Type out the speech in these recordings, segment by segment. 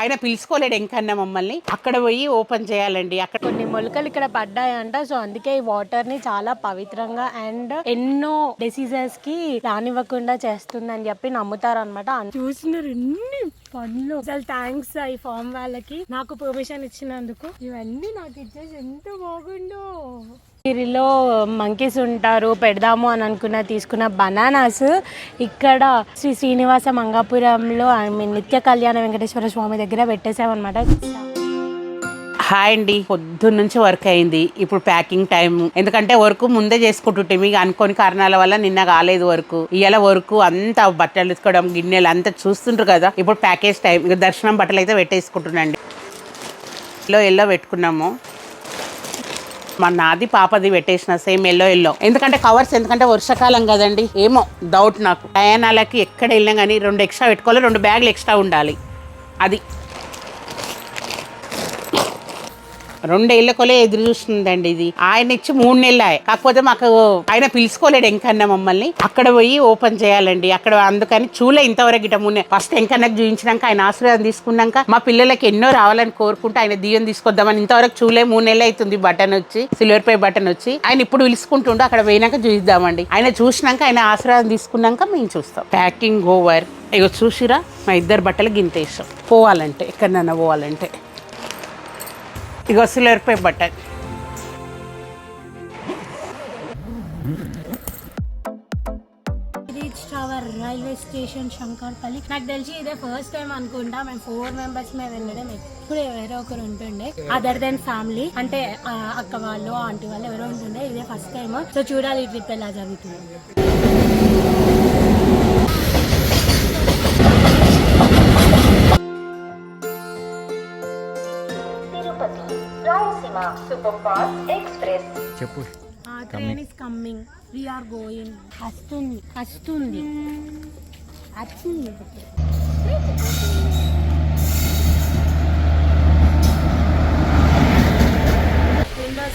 ఆయన పిలుచుకోలేడు ఇంకన్నా మమ్మల్ని. అక్కడ పోయి ఓపెన్ చేయాలండి. అక్కడ కొన్ని మొలకలు ఇక్కడ పడ్డాయంట. సో అందుకే ఈ వాటర్ని చాలా పవిత్రంగా అండ్ ఎన్నో డిసీజెస్కి రానివ్వకుండా చేస్తుంది అని చెప్పి నమ్ముతారు అనమాట చూసినారు ఎన్ని పనులు. అసలు థ్యాంక్స్ ఈ ఫామ్ వాళ్ళకి. నాకు పర్మిషన్ ఇచ్చినందుకు. ఇవన్నీ నాకు ఇచ్చేసి ఎంత బాగుండో. గిరిలో మంకీస్ ఉంటారు పెడదాము అని అనుకున్న తీసుకున్న బనానాస్ ఇక్కడ శ్రీ శ్రీనివాస మంగాపురంలో ఐ మీన్ నిత్య కళ్యాణ వెంకటేశ్వర స్వామి దగ్గర పెట్టేసామన్నమాట హాయ్ అండి పొద్దున్న నుంచి వర్క్ అయింది. ఇప్పుడు ప్యాకింగ్ టైం ఎందుకంటే వర్క్ ముందే చేసుకుంటుంటే మీకు అనుకోని కారణాల వల్ల నిన్న కాలేదు వర్క్ ఇవాళ వర్క్ అంతా బట్టలు తీసుకోవడం గిన్నెలు అంతా చూస్తుంటారు కదా. ఇప్పుడు ప్యాకేజ్ టైం ఇక దర్శనం బట్టలు అయితే పెట్టేసుకుంటున్నాండి. ఎల్లో ఎల్లో పెట్టుకున్నాము. మా నాది పాపది పెట్టేసిన సేమ్ ఎల్లో ఎల్లో. ఎందుకంటే కవర్స్ ఎందుకంటే వర్షాకాలం కదండి. ఏమో డౌట్ నాకు. ప్రయాణాలకి ఎక్కడ వెళ్ళినా కానీ రెండు ఎక్స్ట్రా పెట్టుకోవాలి రెండు బ్యాగులు ఎక్స్ట్రా ఉండాలి. అది. రెండేళ్ళ కొలే ఎదురు చూస్తుందండి ఇది. ఆయన ఇచ్చి మూడు నెలలు కాకపోతే మాకు ఆయన పిలుచుకోలేడు ఎంకన్నా మమ్మల్ని. అక్కడ పోయి ఓపెన్ చేయాలండి. అక్కడ అందుకని చూలే ఇంతవరకు ఇట మున్నే ఫస్ట్ ఎంకన్నకు చూపించినాక ఆయన ఆశీర్వాదం తీసుకున్నాక మా పిల్లలకి ఎన్నో రావాలని కోరుకుంటే ఆయన దియ్యం తీసుకొద్దామని ఇంతవరకు చూలే మూడు నెలలు అవుతుంది బటన్ వచ్చి సిల్వర్ పై బటన్ వచ్చి. ఆయన ఇప్పుడు పిలుచుకుంటుండో అక్కడ పోయినాక చూద్దామండి ఆయన చూసినాక ఆయన ఆశీర్వాదం తీసుకున్నాక మేము చూస్తాం. Packing over. ఇక చూసిరా? మా ఇద్దరు బట్టలు గింతేసాం. పోవాలంటే ఎక్కడన్నా పోవాలంటే. ఇగో silver pi button reach our railway station Shankarpalli నాకు తెలిసి ఇదే ఫస్ట్ టైం అనుకుంటా. మేము ఫోర్ మెంబర్స్ మేము వెళ్ళడం ఎప్పుడు ఎవరో ఒకరు ఉంటుండే. అదర్ దెన్ ఫ్యామిలీ అంటే అక్క వాళ్ళు ఆంటీ వాళ్ళు ఎవరో ఉంటుండే. ఇదే ఫస్ట్ టైం సో చూడాలి ట్రిప్ ఎలా జరుగుతుంది. ఎక్స్ప్రెస్ చెప్పు. Train is coming we are going వస్తుంది వస్తుంది. వచ్చింది విండో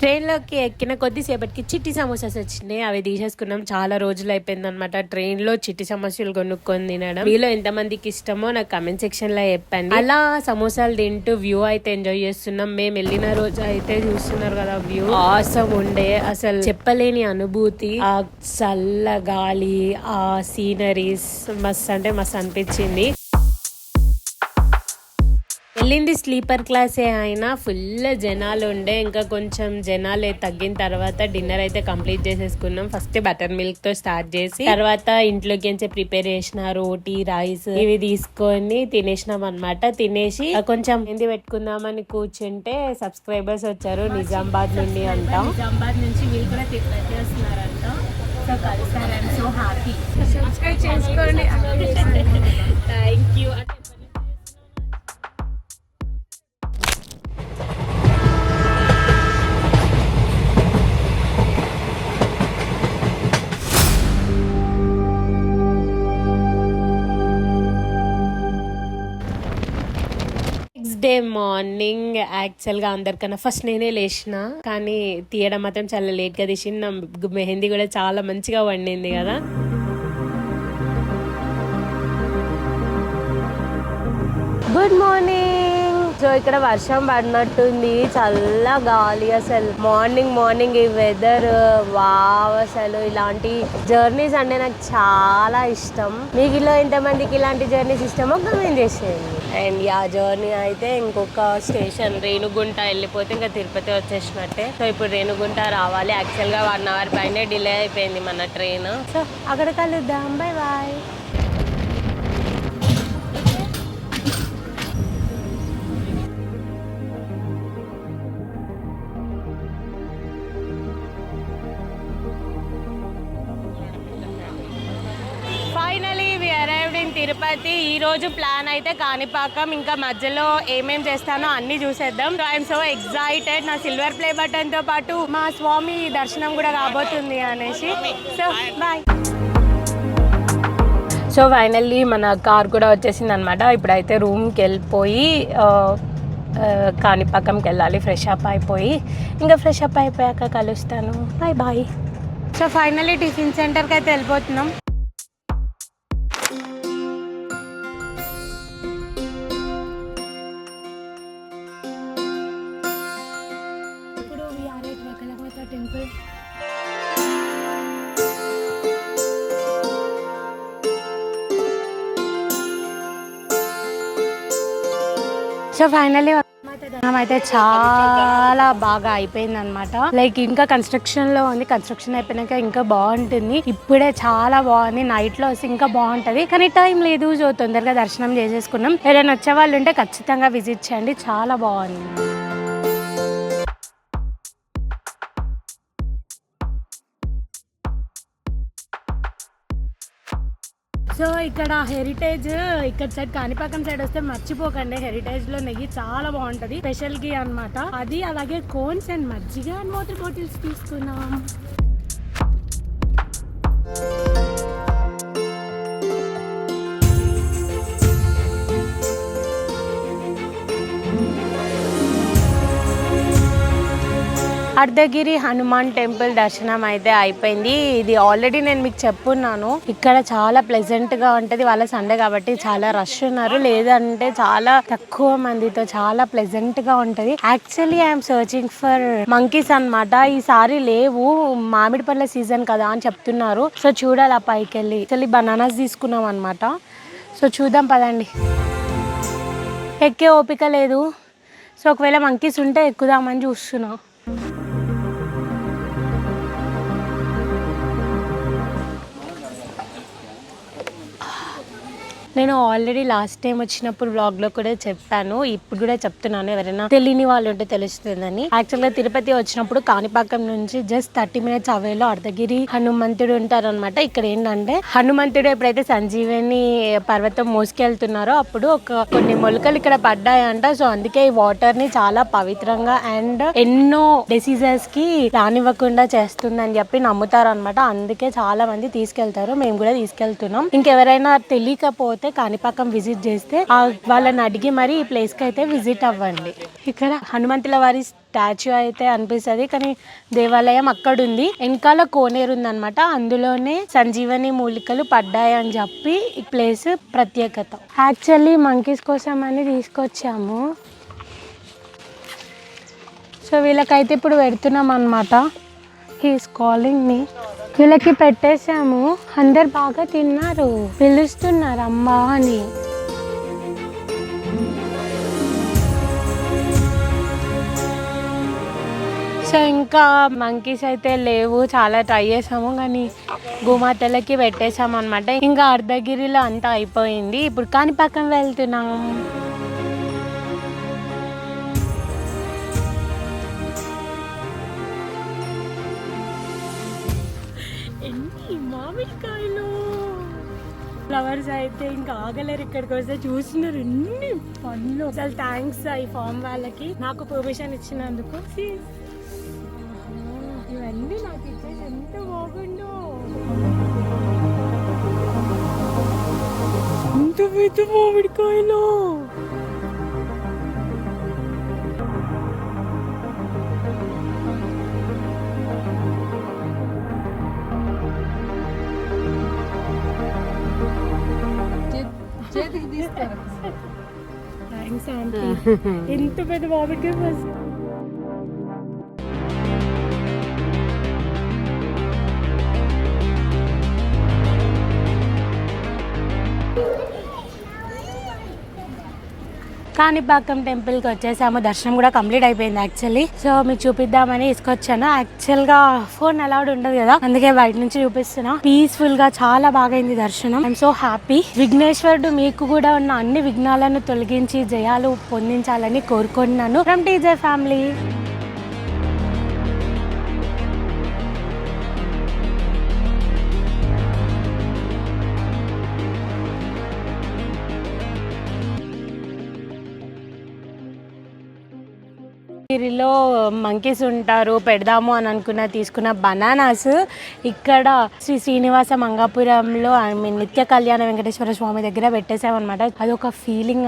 ట్రైన్లోకి ఎక్కిన కొద్దిసేపటికి చిట్టి సమోసాస్ వచ్చినాయి. అవి తీసేసుకున్నాం. చాలా రోజులు అయిపోయిందనమాట ట్రైన్లో చిట్టి సమోసాలు కొనుక్కొని తినడం. మీలో ఎంతమందికి ఇష్టమో నాకు కమెంట్ సెక్షన్లో చెప్పండి. అలా సమోసాలు తింటూ వ్యూ అయితే ఎంజాయ్ చేస్తున్నాం. మేము వెళ్ళిన రోజు అయితే చూస్తున్నారు కదా వ్యూ. ఆసం ఉండే అసలు చెప్పలేని అనుభూతి. ఆ చల్ల గాలి ఆ సీనరీస్ మస్త్ అంటే మస్త్ అనిపించింది. వెళ్ళింది స్లీపర్ క్లాసే అయినా ఫుల్ జనాలు ఉండే ఇంకా కొంచెం జనాలు తగ్గిన తర్వాత డిన్నర్ అయితే కంప్లీట్ చేసేసుకున్నాం. ఫస్ట్ బటర్ మిల్క్తో స్టార్ట్ చేసి తర్వాత ఇంట్లోకి ప్రిపేర్ చేసిన రోటీ రైస్ ఇవి తీసుకొని తినేసినాం అన్నమాట. తినేసి కొంచెం హిందీ పెట్టుకుందామని కూర్చుంటే సబ్స్క్రైబర్స్ వచ్చారు నిజామాబాద్ నుండి అంట. నిజామాబాద్ నుంచి వీళ్ళు కూడా చేస్తున్నారంట సో కలిసారు ఐఎమ్ సో హ్యాపీ సబ్స్క్రైబ్ చేసుకోండి. థ్యాంక్ యూ డే మార్నింగ్ యాక్చువల్గా అందరికన్నా ఫస్ట్ నేనే లేచిన. కానీ తీయడం మాత్రం చాలా లేట్గా తీసింది. నా మెహందీ కూడా చాలా మంచిగా వండింది కదా. గుడ్ మార్నింగ్ సో ఇక్కడ వర్షం పడినట్టుంది. చల్ల గాలి అసలు. మార్నింగ్ మార్నింగ్ ఈ వెదర్ వావ్ అసలు ఇలాంటి జర్నీస్ అంటే నాకు చాలా ఇష్టం. మీకు ఇలా ఎంతమందికి ఇలాంటి జర్నీస్ ఇష్టమో కమెంట్ చేసేయండి. అండ్ యా జర్నీ అయితే ఇంకొక స్టేషన్ రేణుగుంట వెళ్ళిపోతే ఇంకా తిరుపతి వచ్చేసినట్టే. సో ఇప్పుడు రేణుగుంట రావాలి. యాక్చువల్గా వన్ అవర్ పైన డిలే అయిపోయింది మన ట్రైన్ సో అక్కడ కలుద్దాం. బాయ్ బాయ్ తిరుపతి ఈ రోజు ప్లాన్ అయితే కాణిపాకం. ఇంకా మధ్యలో ఏమేం చేస్తానో అన్ని చూసేద్దాం. సో ఐఎమ్ సో ఎక్సైటెడ్ నా సిల్వర్ ప్లే బటన్తో పాటు మా స్వామి దర్శనం కూడా రాబోతుంది అనేసి. సో బాయ్ సో ఫైనల్లీ మన కార్ కూడా వచ్చేసింది అనమాట ఇప్పుడైతే రూమ్కి వెళ్ళిపోయి కాణిపాకంకి వెళ్ళాలి. ఫ్రెష్ అప్ అయిపోయి. ఇంకా ఫ్రెష్ అప్ అయిపోయాక కలుస్తాను. Bye bye so finally tiffin సెంటర్కి అయితే వెళ్ళిపోతున్నాం. సో ఫైనల్లీ అయితే చాలా బాగా అయిపోయింది అనమాట లైక్ ఇంకా కన్స్ట్రక్షన్లో ఉంది. కన్స్ట్రక్షన్ అయిపోయినాక ఇంకా బాగుంటుంది. ఇప్పుడే చాలా బాగుంది. నైట్లో వస్తే ఇంకా బాగుంటది. కానీ టైం లేదు. సో తొందరగా దర్శనం చేసేసుకున్నాం. ఎవరైనా వచ్చే వాళ్ళు ఉంటే ఖచ్చితంగా విజిట్ చేయండి. చాలా బాగుంది. సో ఇక్కడ హెరిటేజ్ ఇక్కడ సైడ్ కాణిపాకం సైడ్ వస్తే మర్చిపోకండి. హెరిటేజ్లో నెయ్యి చాలా బాగుంటది. స్పెషల్ గి అన్నమాట. అది అలాగే కోన్స్ అండ్ మజ్జిగ అండ్ వాటర్ బాటిల్స్ తీసుకున్నాం అర్ధగిరి హనుమాన్ టెంపుల్ దర్శనం అయితే అయిపోయింది. ఇది ఆల్రెడీ నేను మీకు చెప్పున్నాను. ఇక్కడ చాలా ప్లెజెంట్గా ఉంటది. వాళ్ళ సండే కాబట్టి చాలా రష్ ఉన్నారు. లేదంటే చాలా తక్కువ మందితో చాలా ప్లెజెంట్గా ఉంటది. Actually I'm searching for monkeys అన్నమాట. ఈసారి లేవు. మామిడి పళ్ళ సీజన్ కదా అని చెప్తున్నారు. సో చూడాలి ఆ పైకి వెళ్ళి. యాక్చువల్లీ బనానాస్ తీసుకున్నాం అనమాట సో చూద్దాం పదండి. ఎక్కే ఓపిక లేదు. సో ఒకవేళ మంకీస్ ఉంటే ఎక్కుదామని చూస్తున్నాం. నేను ఆల్రెడీ లాస్ట్ టైం వచ్చినప్పుడు బ్లాగ్లో కూడా చెప్పాను ఇప్పుడు కూడా చెప్తున్నాను. ఎవరైనా తెలియని వాళ్ళు ఉంటే తెలుస్తుందని. యాక్చువల్గా తిరుపతి వచ్చినప్పుడు కాణిపాకం నుంచి జస్ట్ థర్టీ మినిట్స్ అవేలో అర్ధగిరి హనుమంతుడు ఉంటారు అనమాట ఇక్కడ ఏంటంటే హనుమంతుడు ఎప్పుడైతే సంజీవిని పర్వతం మోసుకెళ్తున్నారో అప్పుడు ఒక కొన్ని మొలకలు ఇక్కడ పడ్డాయంట. సో అందుకే ఈ వాటర్ని చాలా పవిత్రంగా అండ్ ఎన్నో డిసీజెస్కి రానివ్వకుండా చేస్తుందని చెప్పి నమ్ముతారు అనమాట అందుకే చాలా మంది తీసుకెళ్తారు. మేము కూడా తీసుకెళ్తున్నాం. ఇంకెవరైనా తెలియకపోతే కాణిపాకం విజిట్ చేస్తే వాళ్ళని అడిగి మరి ఈ ప్లేస్కి అయితే విజిట్ అవ్వండి. ఇక్కడ హనుమంతుల వారి స్టాచ్యూ అయితే అనిపిస్తుంది కానీ దేవాలయం అక్కడ ఉంది వెనకాల కోనేరు ఉందనమాట అందులోనే సంజీవని మూలికలు పడ్డాయని చెప్పి ఈ ప్లేస్ ప్రత్యేకత. యాక్చువల్లీ మంకీస్ కోసం అని తీసుకొచ్చాము. సో వీళ్ళకైతే ఇప్పుడు పెడుతున్నాం అనమాట హీస్ కాలింగ్ మీ వీళ్ళకి పెట్టేశాము. అందరు బాగా తిన్నారు. పిలుస్తున్నారు అమ్మా అని. సో ఇంకా మంకీస్ అయితే లేవు. చాలా ట్రై చేసాము కానీ గోమాతలకి పెట్టేసాము అనమాట ఇంకా అర్ధగిరిలో అంతా అయిపోయింది. ఇప్పుడు కాణిపాకం వెళ్తున్నాం. ఫ్లవర్స్ అయితే ఇంకా ఆగలేరు ఇక్కడికి వస్తే. చూస్తున్నారు ఎన్ని పనులు. అసలు థ్యాంక్స్ ఈ ఫామ్ వాళ్ళకి. నాకు పర్మిషన్ ఇచ్చినందుకు. ఇవన్నీ నాకు ఇచ్చేసి ఎంత బాగుండో ఇంత పెద్ద మామిడికాయలో. థ్యాంక్స్ ఆంటీ ఎంత పెద్ద మామిడికాయ ఫస్ట్ కాణిపాకం టెంపుల్కి వచ్చేసాము. దర్శనం కూడా కంప్లీట్ అయిపోయింది యాక్చువల్లీ. సో మీకు చూపిద్దామని తీసుకొచ్చాను. యాక్చువల్గా ఫోన్ అలౌడ్ ఉండదు కదా. అందుకే బయట నుంచి చూపిస్తున్నా. పీస్ఫుల్గా చాలా బాగైంది దర్శనం. I'm so happy. విఘ్నేశ్వరుడు మీకు కూడా ఉన్న అన్ని విఘ్నాలను తొలగించి జయాలు పొందించాలని కోరుకుంటున్నాను. From TJ family. గిరిలో మంకీస్ ఉంటారు పెడదాము అని అనుకున్న తీసుకున్న బనానాస్ ఇక్కడ శ్రీ శ్రీనివాస మంగాపురంలో ఐ మీన్ నిత్య కళ్యాణ వెంకటేశ్వర స్వామి దగ్గర పెట్టేసామన్నమాట అదొక ఫీలింగ్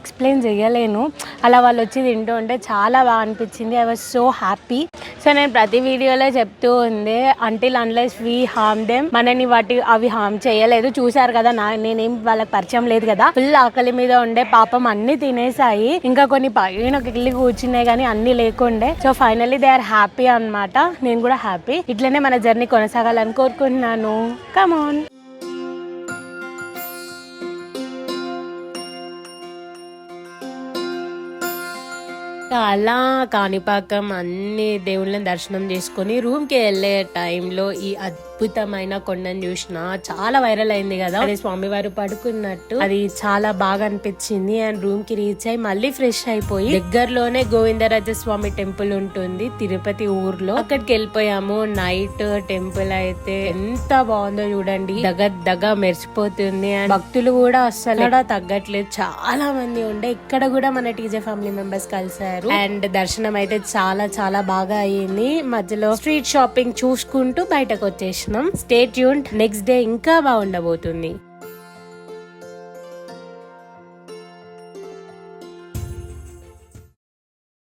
ఎక్స్ప్లెయిన్ చేయలేను. అలా వాళ్ళు వచ్చి తింటూ ఉంటే చాలా బాగా అనిపించింది. I was so happy so నేను ప్రతి వీడియోలో చెప్తూ ఉంది until unless we harm them మనని వాటి అవి హామ్ చేయలేదు. చూసారు కదా నా నేనేం వాళ్ళకి పరిచయం లేదు కదా. ఫుల్ ఆకలి మీద ఉండే పాపం అన్ని తినేసాయి ఇంకా కొన్ని పైన వెళ్ళి కూర్చున్నాయి కానీ అన్ని లేకుండే. So finally they are happy అన్నమాట. నేను కూడా హ్యాపీ ఇట్లనే మన జర్నీ కొనసాగాలని కోరుకుంటున్నాను. కమాన్ ఇంకా అలా కాణిపాకం అన్ని దేవుళ్ళని దర్శనం చేసుకొని రూమ్కి వెళ్ళే టైంలో ఈ అద్భుతమైన కొండను చూసిన చాలా వైరల్ అయింది కదా. అది స్వామివారు పడుకున్నట్టు అది చాలా బాగా అనిపించింది అండ్ రూమ్కి రీచ్ అయి మళ్ళీ ఫ్రెష్ అయిపోయి దగ్గరలోనే గోవిందరాజ స్వామి టెంపుల్ ఉంటుంది తిరుపతి ఊర్లో. అక్కడికి వెళ్ళిపోయాము. నైట్ టెంపుల్ అయితే ఎంత బాగుందో చూడండి. దగ్గర దగ్గర మెరిసిపోతుంది అండ్ భక్తులు కూడా అస్సలు కూడా తగ్గట్లేదు. చాలా మంది ఉండే. ఇక్కడ కూడా మన టీజే ఫ్యామిలీ మెంబర్స్ కలిసారు అండ్ దర్శనం అయితే చాలా చాలా బాగా అయ్యింది. మధ్యలో స్ట్రీట్ షాపింగ్ చూసుకుంటూ బయటకు వచ్చేసినాం స్టేట్ యూన్ నెక్స్ట్ డే ఇంకా బాగుండబోతుంది.